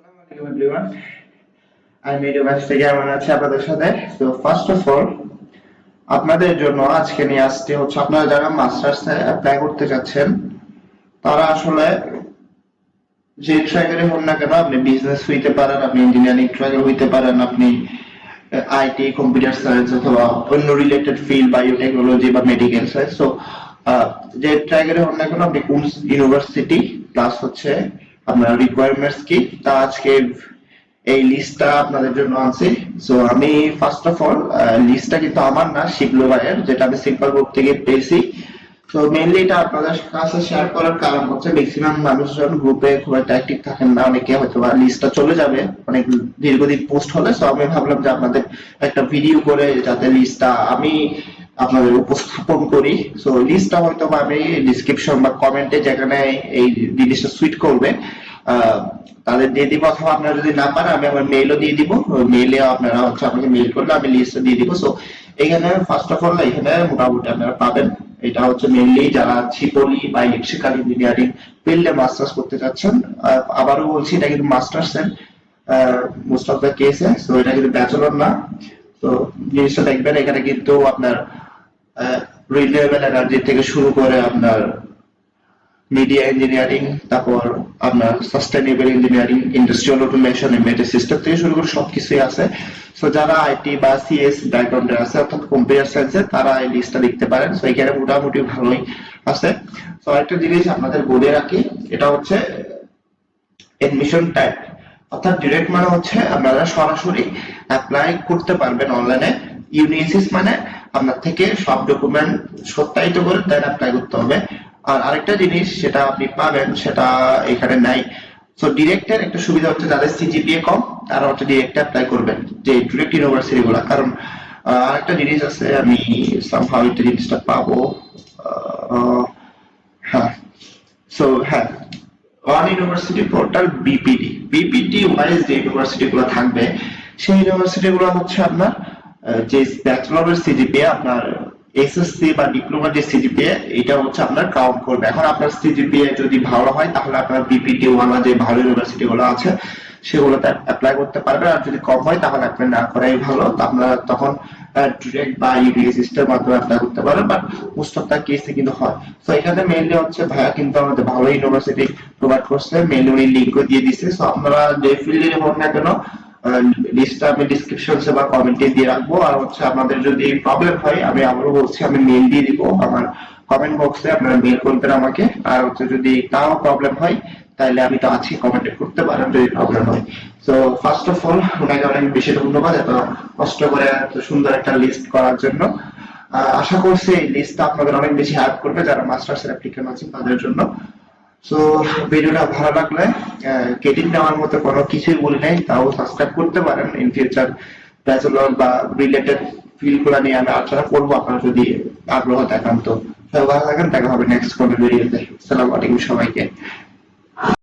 আসসালামু আলাইকুম এভরিওয়ান আমি মিডিয়া ব্যাচ থেকে কেমন আছে আপনাদের সাথে। তো ফার্স্ট অফ অল আপনাদের জন্য আজকে নিয়ে আসতে হচ্ছে আপনারা যারা মাস্টার্স অ্যাপ্লাই করতে যাচ্ছেন, তারা আসলে যে ট্র্যাকারে হন না কেন, আপনি বিজনেস হইতে পারেন, আপনি ইঞ্জিনিয়ারিং ট্র্যাকার হইতে পারেন, আপনি আইটি কম্পিউটার সায়েন্স অথবা অন্য রিলেটেড ফিল্ড বায়োটেকনোলজি বা মেডিকেল সায়েন্স তো যে ট্র্যাকারে হন না কেন, আপনি কোন ইউনিভার্সিটি প্লাস হচ্ছে আপনার রিকোয়ারমেন্টস কি? তা আজকে এই লিস্টটা আপনাদের জন্য আছে সো আমি ফার্স্ট অফ অল লিস্টটা কিন্তু আমার না, শিবলু ভাইয়ের, যেটা আমি সিম্পল গ্রুপ থেকে পেয়েছি। তো মেইনলি এটা আপনাদের কাছে শেয়ার করার কারণ হচ্ছে ম্যাক্সিমাম মানুষজন গ্রুপে খুব একটা অ্যাক্টিভ থাকেন না। অনেকে হয়তো বা লিস্টটা চলে যাবে, অনেক দীর্ঘদিন পোস্ট হলে। সো আমি ভাবলাম যে আপনাদের একটা ভিডিও করে যাতে লিস্টটা আমি আপনাদের উপস্থাপন করি। সো লিস্টটা হয়তো আমি ডিসক্রিপশন বা কমেন্টে যেখানে এই জিনিসটা সুইট করবে আহ, তাদের দিয়ে দিব অথবা আপনারা যদি না পারেন আমি আমার মেইলও দিয়ে দিব। মেইলে আপনারা হচ্ছে আমাকে মেইল করলে আমি লিস্টটা দিয়ে দিব। সো এখানে ফার্স্ট অফ অল এখানে মোটামুটি আপনারা পাবেন। এটা হচ্ছে মেইনলি যারা ছিপলি বা ইলেকট্রিক্যাল ইঞ্জিনিয়ারিং ফিল্ডে মাস্টার্স করতে চাচ্ছেন। আবারও বলছি এটা কিন্তু মাস্টার্স এর মোস্ট অফ দ্য কেসে সো এটা কিন্তু ব্যাচেলর না। তো জিনিসটা দেখবেন এখানে কিন্তু আপনার রিনিউয়েবল এনার্জি থেকে শুরু করে আপনার মিডিয়া ইঞ্জিনিয়ারিং তারপর আপনার sustainable engineering industrial automation embedded system থেকে শুরু করে সবকিছুই আছে। সো যারা আইটি বা সিএস ব্যাকগ্রাউন্ডে আছে, অর্থাৎ কম্পিউটার সায়েন্সে তারা এই লিস্টটা দেখতে পারেন। সো এখানে মোটামুটি ভালোই আছে। তো আরেকটা জিনিস আপনাদের বলে রাখি, এটা হচ্ছে এডমিশন টাইপ অর্থাৎ ডিরেক্ট মানে হচ্ছে আপনারা সরাসরি অ্যাপ্লাই করতে পারবেন অনলাইনে ইউনিএসিস মানে আপনার থেকে সব ডকুমেন্ট সত্যায়িত করে দেন অ্যাপ্লাই করতে হবে। আর আরেকটা জিনিস সেটা আপনি পাবেন, সেটা এখানে নাই। ডিরেক্টের একটা সুবিধা হচ্ছে যাদের সিজিপিএ কম, তারা হচ্ছে ডিরেক্ট অ্যাপ্লাই করবেন, যে ডিরেক্ট ইউনিভার্সিটি গুলা। কারণ আরেকটা জিনিস আছে, আমি সামহাউ একটা জিনিসটা পাবো। হ্যাঁ। হ্যাঁ। One university portal BPD BPD wise যে ইউনিভার্সিটি গুলো থাকবে, সেই ইউনিভার্সিটি গুলো হচ্ছে আপনার যে সিজিপিএ আপনার এসএসসি বা ডিপ্লোমার যে সিজিপিএ এটা হচ্ছে আপনার কাউন্ট করবে। এখন আপনার সিজিপিএ যদি ভালো হয়, তাহলে আপনার ওয়ালা যে ভালো ইউনিভার্সিটি গুলো আছে, সেগুলোতে অ্যাপ্লাই করতে পারবেন। আর যদি কম হয়, তাহলে অ্যাপ্লাই না করাই ভালো। তখন ডিরেক্ট বা ইউডিএস সিস্টেম মাধ্যমে অ্যাপ্লাই করতে পারেন বাট মোস্ট কেসে কিন্তু হয়। তো এখানে মেইনলি হচ্ছে ভাইয়া কিন্তু আমাদের ভালো ইউনিভার্সিটি প্রোভাইড করছে। মেইনলি উনি লিঙ্কও দিয়ে দিছে। সো আপনারা যে ফিল্ডে হোক না কেন লিস্টটা আমি ডিসক্রিপশন বা কমেন্টে দিয়ে রাখব। আর হচ্ছে আপনাদের যদি প্রবলেম হয়, আমি আবারও বলছি, আমি মেইল দিয়ে দিব আমার কমেন্ট বক্সে আপনারা মেইল করবেন আমাকে। আর হচ্ছে যদি তাও প্রবলেম হয় তাহলে আমি তো আছি কমেন্টে করতে পারেন যদি প্রবলেম হয়। তো ফার্স্ট অফ অল ওনাকে অনেক বেশি ধন্যবাদ এত কষ্ট করে এত সুন্দর একটা লিস্ট করার জন্য। আশা করছি এই লিস্টটা আপনাদের অনেক বেশি হেল্প করবে যারা মাস্টার্স এর অ্যাপ্লিকেন্ট আছেন তাদের জন্য। সো ভিডিওটা ভালো লাগলে কেটিং নেওয়ার মতো কোনো কিছুই বলি নাই, তাও সাবস্ক্রাইব করতে পারেন ইন ফিউচার ব্যাচেলর বা রিলেটেড ফিল্ডগুলো নিয়ে আমি আলোচনা করব, আপনারা যদি আগ্রহ দেখান তো। ভালো থাকেন, দেখা হবে নেক্সট কোনো ভিডিওতে সালাম আলাইকুম সবাইকে।